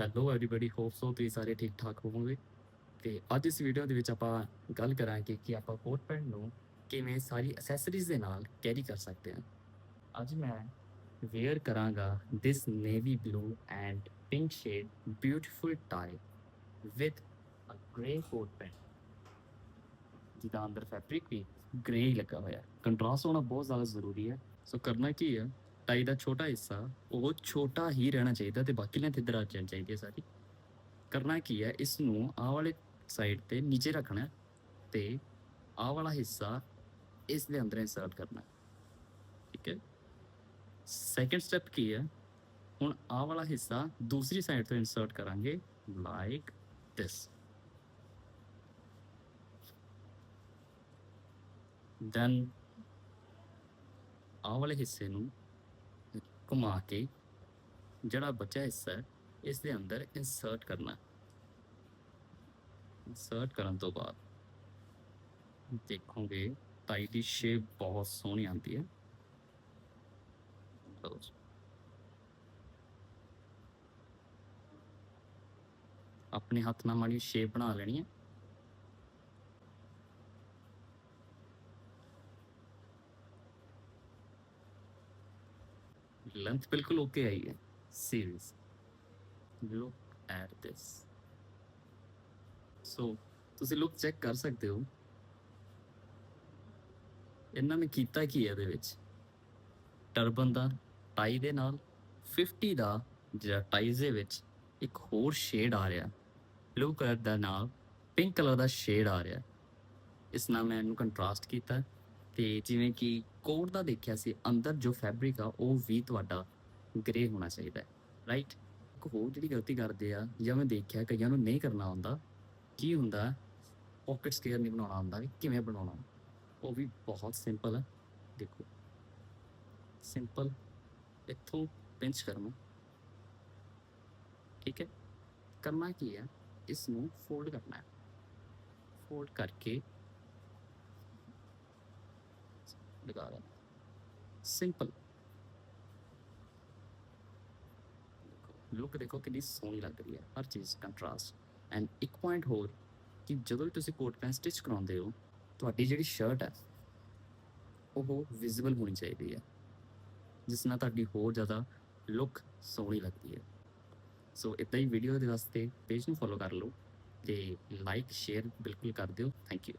Hello everybody hope so ਤੁਸੀਂ ਸਾਰੇ ਠੀਕ ਠਾਕ ਹੋਵੋਗੇ। ਤੇ ਅੱਜ ਇਸ ਵੀਡੀਓ ਦੇ ਵਿੱਚ ਆਪਾਂ ਗੱਲ ਕਰਾਂਗੇ ਕਿ ਆਪਾਂ ਕੋਟ ਪੈਂਟ ਨੂੰ ਕਿਵੇਂ ਸਾਰੀ ਐਕਸੈਸਰੀਜ਼ ਦੇ ਨਾਲ ਕੈਰੀ ਕਰ ਸਕਦੇ ਹਾਂ। ਅੱਜ ਮੈਂ ਵੇਅਰ ਕਰਾਂਗਾ this navy blue and pink shade beautiful tie with a gray coat pant ਜਿਹਦਾ ਅੰਦਰ ਫੈਬਰਿਕ ਵੀ ਗ੍ਰੇ ਹੀ ਲੱਗਾ ਹੋਇਆ। ਕੰਟਰਾਸਟ ਹੋਣਾ ਬਹੁਤ ਜ਼ਿਆਦਾ ਜ਼ਰੂਰੀ ਹੈ। ਸੋ ਕਰਨਾ ਕੀ ਹੈ? ਟਾਈ ਦਾ ਛੋਟਾ ਹਿੱਸਾ, ਉਹ ਛੋਟਾ ਹੀ ਰਹਿਣਾ ਚਾਹੀਦਾ ਤੇ ਬਾਕੀ ਲੈਂਥ ਇੱਧਰ ਆ ਜਾਣੀ ਚਾਹੀਦੀ ਹੈ ਸਾਰੀ। ਕਰਨਾ ਕੀ ਹੈ, ਇਸ ਨੂੰ ਆਹ ਵਾਲੇ ਸਾਈਡ ਤੇ ਨੀਚੇ ਰੱਖਣਾ ਹੈ ਤੇ ਆਹ ਵਾਲਾ ਹਿੱਸਾ ਇਸ ਦੇ ਅੰਦਰ ਇਨਸਰਟ ਕਰਨਾ ਠੀਕ ਹੈ? ਸੈਕੰਡ ਸਟੈਪ ਕੀ ਹੈ? ਹੁਣ ਆਹ ਵਾਲਾ ਹਿੱਸਾ ਦੂਸਰੀ ਸਾਈਡ ਤੋਂ ਇਨਸਰਟ ਕਰਾਂਗੇ ਲਾਈਕ ਦਿਸ ਦੈਨ ਆਹ ਵਾਲੇ ਹਿੱਸੇ ਨੂੰ ਘੁਮਾ ਕੇ ਜਿਹੜਾ ਬਚਿਆ ਹਿੱਸਾ ਹੈ ਇਸ ਦੇ ਅੰਦਰ ਇਨਸਰਟ ਕਰਨਾ ਇਨਸਰਟ ਕਰਨ ਤੋਂ ਬਾਅਦ ਦੇਖੋਗੇ ਟਾਈ ਦੀ ਸ਼ੇਪ ਬਹੁਤ ਸੋਹਣੀ ਆਉਂਦੀ ਹੈ। ਆਪਣੇ ਹੱਥ ਨਾਲ ਮਾੜੀ ਸ਼ੇਪ ਬਣਾ ਲੈਣੀ ਹੈ। ਲੈਂਥ ਬਿਲਕੁਲ ਓਕੇ ਆਈ ਹੈ series look at this so ਤੁਸੀਂ ਲੁੱਕ ਚੈੱਕ ਕਰ ਸਕਦੇ ਹੋ ਇਹਨਾਂ ਨੇ ਕੀਤਾ ਕੀ ਹੈ ਇਹਦੇ ਵਿੱਚ ਟਰਬਨ ਦਾ ਟਾਈ ਦੇ ਨਾਲ 50 ਦਾ ਜਿਹੜਾ ਟਾਈਜ਼ ਦੇ ਵਿੱਚ ਇੱਕ ਹੋਰ ਸ਼ੇਡ ਆ ਰਿਹਾ ਬਲੂ ਕਲਰ ਦਾ ਨਾਲ ਪਿੰਕ ਕਲਰ ਦਾ ਸ਼ੇਡ ਆ ਰਿਹਾ ਇਸ ਨਾਲ ਮੈਂ ਇਹਨੂੰ ਕੰਟਰਾਸਟ ਕੀਤਾ ਤੇ ਜਿਵੇਂ ਕਿ ਕੋਟ ਦਾ ਦੇਖਿਆ ਸੀ, ਅੰਦਰ ਜੋ ਫੈਬਰਿਕ ਆ, ਉਹ ਵੀ ਤੁਹਾਡਾ ਗ੍ਰੇ ਹੋਣਾ ਚਾਹੀਦਾ ਹੈ ਰਾਈਟ ਇੱਕ ਹੋਰ ਜਿਹੜੀ ਗਲਤੀ ਕਰਦੇ ਆ, ਜਾਂ ਮੈਂ ਦੇਖਿਆ ਕਈਆਂ ਨੂੰ ਨਹੀਂ ਕਰਨਾ ਆਉਂਦਾ, ਕੀ ਹੁੰਦਾ ਪਾਕਟ ਸਕੇਅਰ ਨਹੀਂ ਬਣਾਉਣਾ ਆਉਂਦਾ ਵੀ ਕਿਵੇਂ ਬਣਾਉਣਾ। ਉਹ ਵੀ ਬਹੁਤ ਸਿੰਪਲ ਹੈ ਦੇਖੋ। ਸਿੰਪਲ ਇੱਥੋਂ ਪਿੰਚ ਕਰਨਾ ਠੀਕ ਹੈ? ਕਰਨਾ ਕੀ ਹੈ ਇਸ ਨੂੰ ਫੋਲਡ ਕਰਨਾ ਹੈ। ਫੋਲਡ ਕਰਕੇ ਲਗਾ ਦੇਣਾ ਸਿੰਪਲ ਲੁੱਕ ਦੇਖੋ ਕਿੰਨੀ ਸੋਹਣੀ ਲੱਗ ਰਹੀ ਹੈ ਹਰ ਚੀਜ਼ ਕੰਟਰਾਸਟ ਐਂਡ ਇੱਕ ਪੁਆਇੰਟ ਹੋਰ ਕਿ ਜਦੋਂ ਵੀ ਤੁਸੀਂ ਕੋਟ ਪੈਂਟ ਸਟਿਚ ਕਰਾਉਂਦੇ ਹੋ ਤੁਹਾਡੀ ਜਿਹੜੀ ਸ਼ਰਟ ਹੈ, ਉਹ ਵਿਜ਼ੀਬਲ ਹੋਣੀ ਚਾਹੀਦੀ ਹੈ। ਜਿਸ ਨਾਲ ਤੁਹਾਡੀ ਹੋਰ ਜ਼ਿਆਦਾ ਲੁੱਕ ਸੋਹਣੀ ਲੱਗਦੀ ਹੈ। ਸੋ ਇਦਾਂ ਹੀ ਵੀਡੀਓ ਦੇ ਵਾਸਤੇ ਪੇਜ ਨੂੰ ਫੋਲੋ ਕਰ ਲਓ ਤੇ ਲਾਈਕ ਸ਼ੇਅਰ ਬਿਲਕੁਲ ਕਰ ਦਿਓ। Thank you